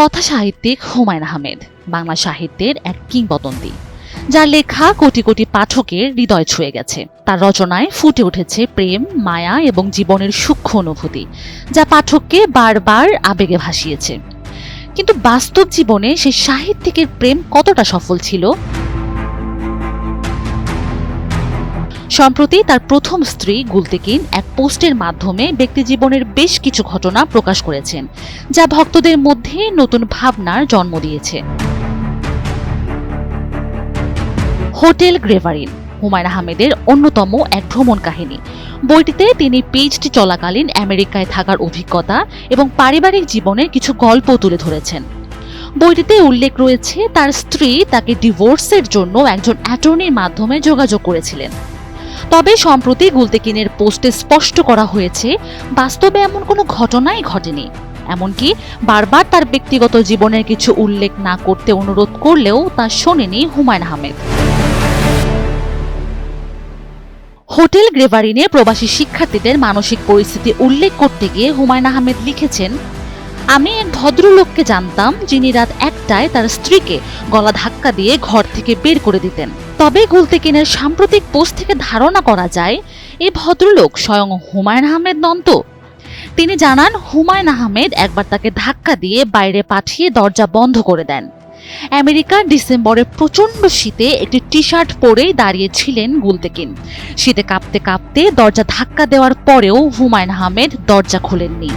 কথা সাহিত্যিক হুমায়ুন আহমেদ, বাংলা সাহিত্যের এক কিংবদন্তি, যার লেখা কোটি কোটি পাঠকের হৃদয় ছুঁয়ে গেছে। তার রচনায় ফুটে উঠেছে প্রেম, মায়া এবং জীবনের সূক্ষ্ম অনুভূতি, যা পাঠককে বারবার আবেগে ভাসিয়েছে। কিন্তু বাস্তব জীবনে সেই সাহিত্যিকের প্রেম কতটা সফল ছিল সম্প্রতি তার প্রথম স্ত্রী গুলতেকিন এক পোস্টের মাধ্যমে ব্যক্তিজীবনের বেশ কিছু ঘটনা প্রকাশ করেছেন, যা ভক্তদের মধ্যে নতুন ভাবনার জন্ম দিয়েছে। হোটেল গ্রেভারিন, হুমায়ুন আহমেদের অন্যতম এক ভ্রমণ কাহিনী। বইটিতে তিনি পিএইচডি চলাকালীন আমেরিকায় থাকার অভিজ্ঞতা এবং পারিবারিক জীবনের কিছু গল্প তুলে ধরেছেন। বইটিতে উল্লেখ রয়েছে, তার স্ত্রী তাকে ডিভোর্সের জন্য একজন অ্যাটর্নির মাধ্যমে যোগাযোগ করেছিলেন। তবে সম্প্রতি গুলতেকিনের পোস্টে স্পষ্ট করা হয়েছে, বাস্তবে এমন কোনো ঘটনাই ঘটেনি। এমনকি বারবার তার ব্যক্তিগত জীবনের কিছু উল্লেখ না করতে অনুরোধ করলেও তা শোনেনি হুমায়ুন আহমেদ। হোটেল গ্রেভারিনে প্রবাসী শিক্ষার্থীদের মানসিক পরিস্থিতি উল্লেখ করতে গিয়ে হুমায়ুন আহমেদ লিখেছেন, আমি এক ভদ্রলোককে জানতাম যিনি রাত একটায় তার স্ত্রীকে গলা ধাক্কা দিয়ে ঘর থেকে বের করে দিতেন। তবে গুলতেকিনের সাম্প্রতিক পোস্ট থেকে ধারণা করা যায় এই ভদ্রলোক স্বয়ং হুমায়ুন আহমেদ নন তো তিনি জানান, হুমায়ুন আহমেদ একবার তাকে ধাক্কা দিয়ে বাইরে পাঠিয়ে দরজা বন্ধ করে দেন। আমেরিকার ডিসেম্বরে প্রচণ্ড শীতে একটি টি শার্ট পরেই দাঁড়িয়েছিলেন গুলতেকিন শীতে কাঁপতে কাঁপতে দরজা ধাক্কা দেওয়ার পরেও হুমায়ুন আহমেদ দরজা খোলেননি।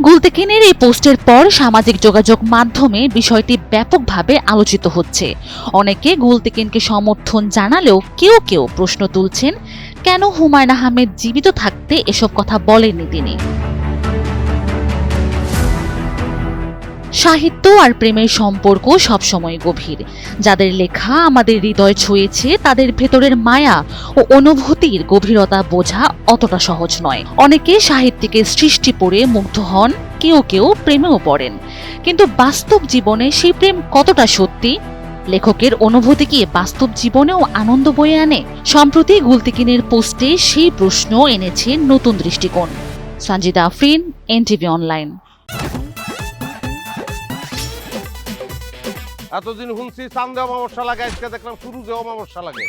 গুলতেকিনের এই পোস্টের পর সামাজিক যোগাযোগ মাধ্যমে বিষয়টি ব্যাপকভাবে আলোচিত হচ্ছে। অনেকে গুলতেকিনকে সমর্থন জানালেও কেউ কেউ প্রশ্ন তুলছেন, কেন হুমায়ুন আহমেদ জীবিত থাকতে এসব কথা বলেননি তিনি? সাহিত্য আর প্রেমের সম্পর্ক সবসময় গভীর। যাদের লেখা আমাদের হৃদয় ছুঁয়েছে, তাদের ভেতরের মায়া ও অনুভূতির গভীরতা বোঝা অতটা সহজ নয়। অনেকে সাহিত্যিকের সৃষ্টি পড়ে মুগ্ধ হন, কেউ কেউ প্রেমেও পড়েন। কিন্তু বাস্তব জীবনে সেই প্রেম কতটা সত্যি? লেখকের অনুভূতি কি বাস্তব জীবনেও আনন্দ বয়ে আনে? সম্প্রতি গুলতিকিনের পোস্টে সেই প্রশ্ন এনেছে নতুন দৃষ্টিকোণ। Sanjida Afrin, NTV online. এতদিন শুনছি চান্দে অমাবস্যা লাগে আজকে দেখলাম শুরুতে অমাবস্যা লাগে।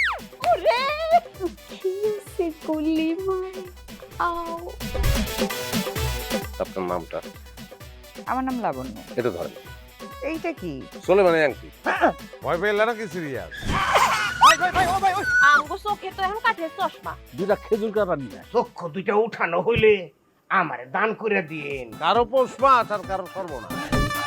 ওরে কিসে কলি মাই আও। আপনার নামটা? আমার নাম লাবণ্য। এটা ধরেন। এইটা কি? চলে মানে আংটি। ভয় পেলে নাকি সিরিয়াস আঙ্গো চোখে তো এখন কাঠের চশমা। দুটা খেজুর কাটা নিয়ে আয়। দুইটা উঠানো হইলে আমারে দান করে দিন। কারও পৌষ মাস আর কারও সর্বনাশ